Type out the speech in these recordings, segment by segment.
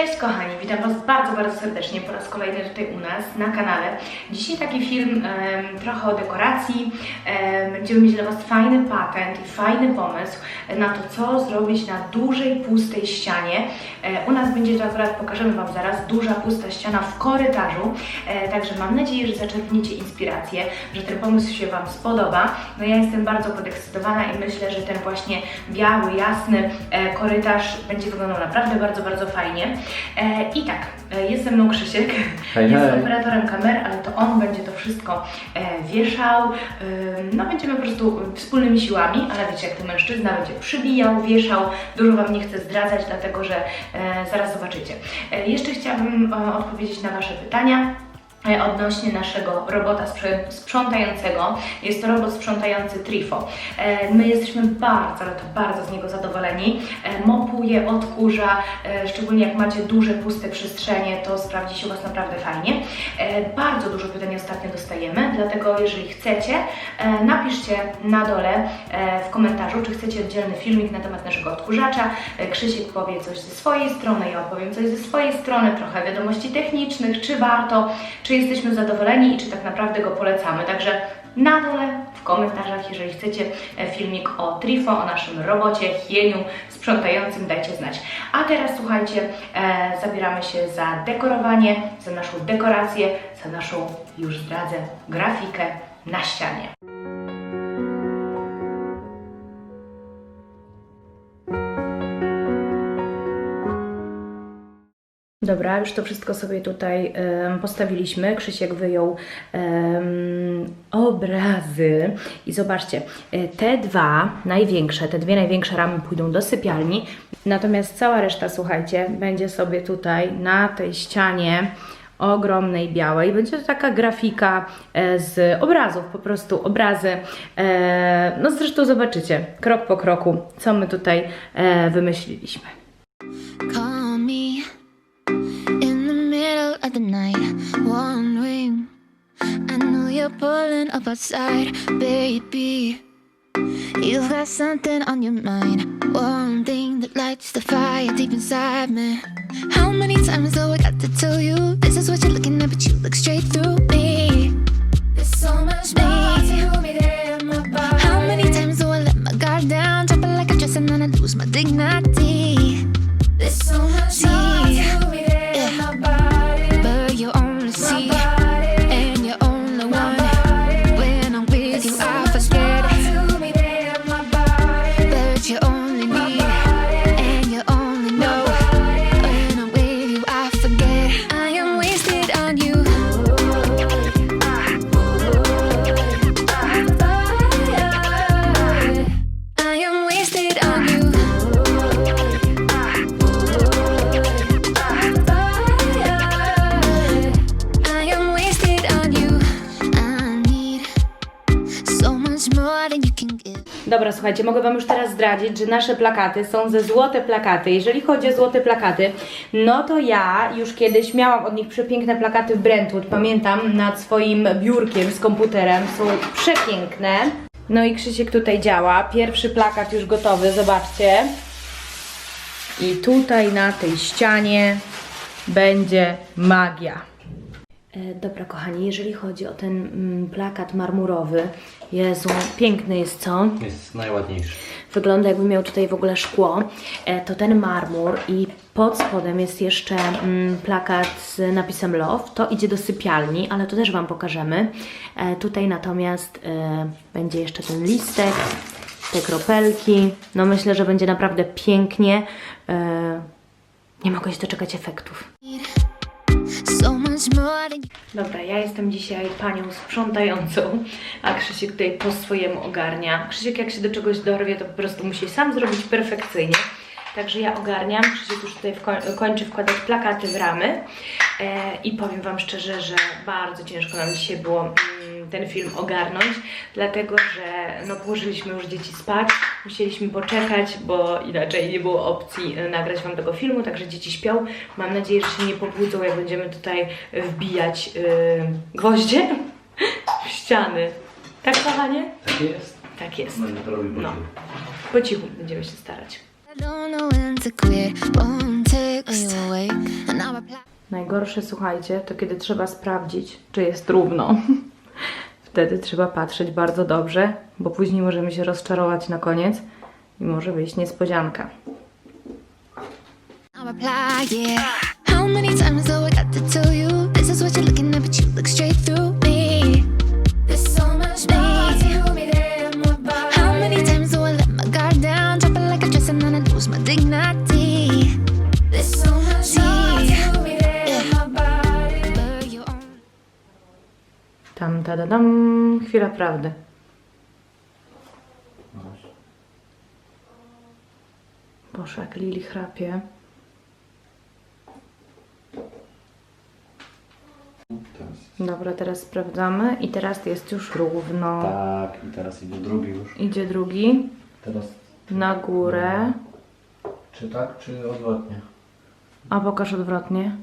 Cześć kochani, witam Was bardzo, bardzo serdecznie po raz kolejny tutaj u nas na kanale. Dzisiaj taki film em, trochę o dekoracji. Em, będziemy mieć dla Was fajny patent i fajny pomysł na to, co zrobić na dużej, pustej ścianie. E, u nas będzie to akurat, pokażemy Wam zaraz, duża, pusta ściana w korytarzu. E, także mam nadzieję, że zaczerpniecie inspirację, że ten pomysł się Wam spodoba. No ja jestem bardzo podekscytowana i myślę, że ten właśnie biały, jasny e, korytarz będzie wyglądał naprawdę bardzo, bardzo fajnie. E, I tak, e, jest ze mną Krzysiek, Hej, jest hej. operatorem kamery, ale to on będzie to wszystko e, wieszał. No będziemy po prostu wspólnymi siłami, ale wiecie, jak to mężczyzna będzie przybijał, wieszał. Dużo Wam nie chcę zdradzać, dlatego że zaraz zobaczycie. Jeszcze chciałabym odpowiedzieć na Wasze pytania. E, Odnośnie naszego robota sprzątającego. Jest to robot sprzątający Trifo. E, My jesteśmy bardzo, ale to bardzo z niego zadowoleni. E, Mopuje, odkurza, szczególnie jak macie duże, puste przestrzenie, to sprawdzi się u Was naprawdę fajnie. Bardzo dużo pytań ostatnio dostajemy, dlatego jeżeli chcecie, napiszcie na dole w komentarzu, czy chcecie oddzielny filmik na temat naszego odkurzacza. Krzysiek powie coś ze swojej strony, ja opowiem coś ze swojej strony, trochę wiadomości technicznych, czy warto, czy jesteśmy zadowoleni i czy tak naprawdę go polecamy. Także na dole w komentarzach, jeżeli chcecie e, filmik o Trifo, o naszym robocie, hieniu sprzątającym, dajcie znać. A teraz słuchajcie, e, zabieramy się za dekorowanie, za naszą dekorację, za naszą, już zdradzę, grafikę na ścianie. Dobra, już to wszystko sobie tutaj em, postawiliśmy. Krzysiek wyjął em, obrazy i zobaczcie, e, te dwa największe, te dwie największe ramy pójdą do sypialni, natomiast cała reszta, słuchajcie, będzie sobie tutaj na tej ścianie ogromnej białej. Będzie to taka grafika e, z obrazów, po prostu obrazy. E, no zresztą zobaczycie krok po kroku, co my tutaj wymyśliliśmy. Of the night, wondering. I know you're pulling up outside, baby. You've got something on your mind, one thing that lights the fire deep inside me. How many times do I got to tell you this is what you're looking at, but you look straight through me? There's so much more to me than my body. How many times do I let my guard down, drop it like a dress, and then I lose my dignity? Dobra, słuchajcie, mogę Wam już teraz zdradzić, że nasze plakaty są ze złote plakaty. Jeżeli chodzi o złote plakaty, no to ja już kiedyś miałam od nich przepiękne plakaty w Brentwood, pamiętam, nad swoim biurkiem z komputerem. Są przepiękne. No i Krzysiek tutaj działa. Pierwszy plakat już gotowy, zobaczcie. I tutaj na tej ścianie będzie magia. E, Dobra, kochani, jeżeli chodzi o ten mm, plakat marmurowy, Jezu, piękny jest, co? Jest najładniejszy. Wygląda jakby miał tutaj w ogóle szkło. E, to ten marmur i pod spodem jest jeszcze mm, plakat z napisem Love. To idzie do sypialni, ale to też Wam pokażemy. E, tutaj natomiast e, będzie jeszcze ten listek, te kropelki. No myślę, że będzie naprawdę pięknie. E, nie mogę się doczekać efektów. Dobra, ja jestem dzisiaj panią sprzątającą, a Krzysiek tutaj po swojemu ogarnia. Krzysiek jak się do czegoś dorwie, to po prostu musi sam zrobić perfekcyjnie. Także ja ogarniam, Krzysiek już tutaj wko- kończy wkładać plakaty w ramy e, i powiem Wam szczerze, że bardzo ciężko nam dzisiaj było mm, ten film ogarnąć, dlatego że no, położyliśmy już dzieci spać, musieliśmy poczekać, bo inaczej nie było opcji e, nagrać Wam tego filmu, także dzieci śpią. Mam nadzieję, że się nie pobudzą, jak będziemy tutaj e, wbijać e, gwoździe w ściany. Tak, kochanie? Tak jest. Tak jest. No No. no. Po cichu będziemy się starać. Don't know when to quit. One text. Are you awake? And I reply. Najgorsze, słuchajcie, to kiedy trzeba sprawdzić, czy jest równo. Wtedy trzeba patrzeć bardzo dobrze, bo później możemy się rozczarować na koniec i może być niespodzianka. I Tam, ta, da, dam. Chwila prawdy. Boże, jak Lili chrapie. Dobra, teraz sprawdzamy i teraz jest już równo. Tak, i teraz idzie drugi już. Idzie drugi Teraz na górę. czy tak, czy odwrotnie? A pokaż odwrotnie.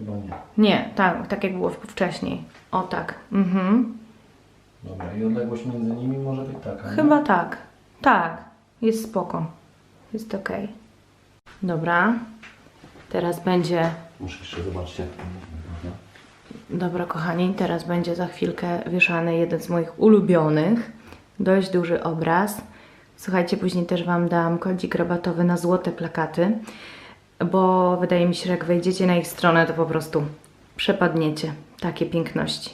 Chyba nie. Nie, tak, tak jak było wcześniej. O tak. Mhm. Dobra, i odległość między nimi może być taka. nie? Chyba tak. Tak. Jest spoko. Jest ok. Dobra. Teraz będzie. Muszę jeszcze zobaczyć jak to. Dobra, kochani, teraz będzie za chwilkę wieszany jeden z moich ulubionych. Dość duży obraz. Słuchajcie, później też Wam dam kodzik rabatowy na złote plakaty, bo wydaje mi się, że jak wejdziecie na ich stronę, to po prostu przepadniecie. Takie piękności.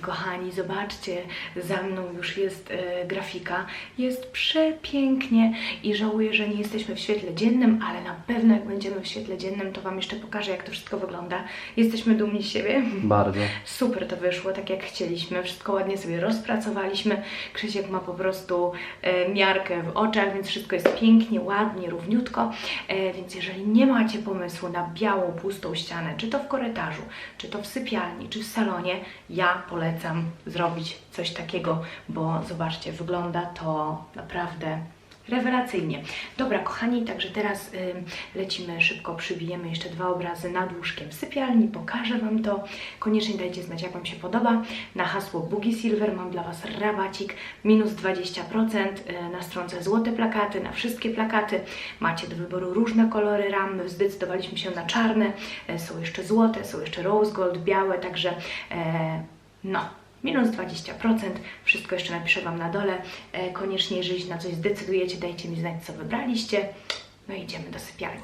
Kochani, kochani, zobaczcie, za mną już jest e, grafika. Jest przepięknie i żałuję, że nie jesteśmy w świetle dziennym, ale na pewno jak będziemy w świetle dziennym, to Wam jeszcze pokażę, jak to wszystko wygląda. Jesteśmy dumni z siebie. Bardzo. Super to wyszło, tak jak chcieliśmy. Wszystko ładnie sobie rozpracowaliśmy. Krzysiek ma po prostu e, miarkę w oczach, więc wszystko jest pięknie, ładnie, równiutko. E, więc jeżeli nie macie pomysłu na białą, pustą ścianę, czy to w korytarzu, czy to w sypialni, czy w salonie, ja polecam zrobić coś takiego, bo zobaczcie, wygląda to naprawdę Rewelacyjnie. Dobra, kochani, także teraz ym, lecimy szybko, przybijemy jeszcze dwa obrazy nad łóżkiem sypialni, pokażę Wam to. Koniecznie dajcie znać, jak Wam się podoba. Na hasło Boogie Silver mam dla Was rabacik minus 20% y, na stronce złote plakaty, na wszystkie plakaty. Macie do wyboru różne kolory ram, My zdecydowaliśmy się na czarne, y, są jeszcze złote, są jeszcze rose gold, białe, także e, no, minus 20%. Wszystko jeszcze napiszę Wam na dole. E, koniecznie, jeżeli się na coś zdecydujecie, dajcie mi znać, co wybraliście. No i idziemy do sypialni.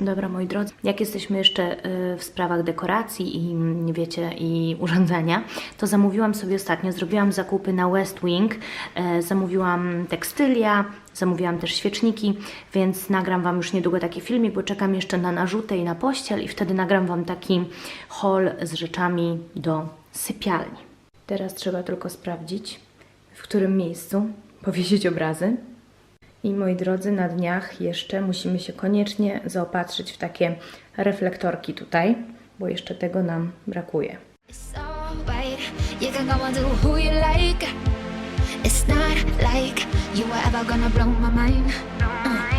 Dobra, moi drodzy, jak jesteśmy jeszcze y, w sprawach dekoracji i mm, wiecie, i urządzenia, to zamówiłam sobie ostatnio, zrobiłam zakupy na West Wing, e, zamówiłam tekstylia, zamówiłam też świeczniki, więc nagram Wam już niedługo taki filmik, bo czekam jeszcze na narzutę i na pościel i wtedy nagram Wam taki haul z rzeczami do sypialni. Teraz trzeba tylko sprawdzić, w którym miejscu powiesić obrazy. I moi drodzy, na dniach jeszcze musimy się koniecznie zaopatrzyć w takie reflektorki tutaj, bo jeszcze tego nam brakuje. It's not like you were ever gonna blow my mind. Uh,